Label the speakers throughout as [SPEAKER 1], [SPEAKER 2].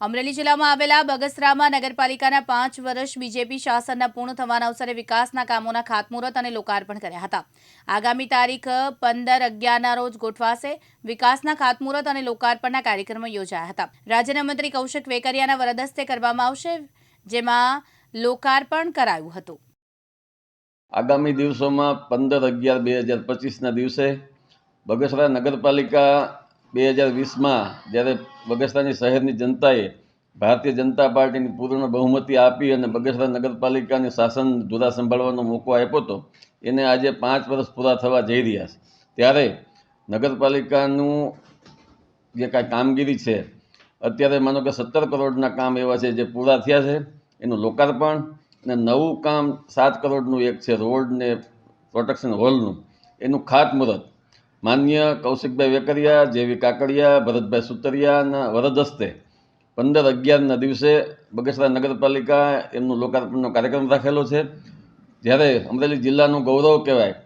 [SPEAKER 1] અમરેલી જિલ્લામાં આવેલા બગસરામાં નગરપાલિકાના પાંચ વર્ષ બીજેપી શાસનના પૂર્ણ થવાના અવસરે વિકાસના કામોના ખાતમુહૂર્ત અને લોકાર્પણ કર્યા હતા. આગામી તારીખ પંદર અગિયારના રોજ ગોઠવાશે. વિકાસના ખાતમુહૂર્ત અને લોકાર્પણના કાર્યક્રમો યોજાયા હતા. રાજ્યના મંત્રી કૌશિક વેકરિયાના વરદસ્તે કરવામાં આવશે, જેમાં લોકાર્પણ કરાયું હતું.
[SPEAKER 2] આગામી દિવસોમાં પંદર અગિયાર બે હજાર પચીસના દિવસે બગસરા નગરપાલિકા બે હજાર વીસમાં જ્યારે બગસરાની શહેરની જનતાએ ભારતીય જનતા પાર્ટીની પૂર્ણ બહુમતી આપી અને બગસરા નગરપાલિકાની શાસન ધુરા સંભાળવાનો મોકો આપ્યો હતો, એને આજે પાંચ વર્ષ પૂરા થવા જઈ રહ્યા છે. ત્યારે નગરપાલિકાનું જે કાંઈ કામગીરી છે, અત્યારે માનો કે સત્તર કરોડના કામ એવા છે જે પૂરા થયા છે, એનું લોકાર્પણ અને નવું કામ સાત કરોડનું એક છે રોડ ને પ્રોટેક્શન હોલનું, એનું ખાતમુહૂર્ત. માન્ય કૌશિકભાઈ વેકરિયા, જેવી કાકડિયા, ભરતભાઈ સુતરિયાના વરદ હસ્તે પંદર અગિયારના દિવસે બગસરા નગરપાલિકા એમનું લોકાર્પણનો કાર્યક્રમ રાખેલો છે. જ્યારે અમરેલી જિલ્લાનું ગૌરવ કહેવાય,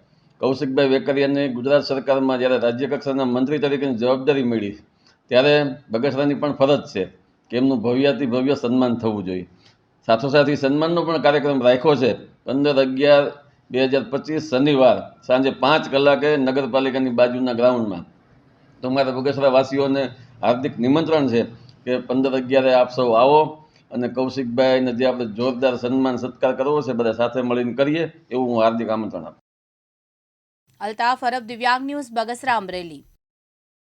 [SPEAKER 2] કૌશિકભાઈ વેકરિયાને ગુજરાત સરકારમાં જ્યારે રાજ્ય કક્ષાના મંત્રી તરીકેની જવાબદારી મળી, ત્યારે બગસરાની પણ ફરજ છે કે એમનું ભવ્યાતિ ભવ્ય સન્માન થવું જોઈએ. સાથોસાથ સન્માનનો પણ કાર્યક્રમ રાખ્યો છે. પંદર અગિયાર બે હજાર પચીસ શનિવાર સાંજે પાંચ કલાકે નગરપાલિકાની બાજુના ગ્રાઉન્ડમાં. તો મારા બગસરા વાસીઓને હાર્દિક નિમંત્રણ છે કે પંદર અગિયારે આપ સૌ આવો અને કૌશિકભાઈને જે આપણે જોરદાર સન્માન સત્કાર કરવો છે, બધા સાથે મળીને કરીએ, એવું હું હાર્દિક આમંત્રણ આપું.
[SPEAKER 1] અલ્તાફ અરબ દિવ્યાંગ ન્યૂઝ બગસરા અમરેલી.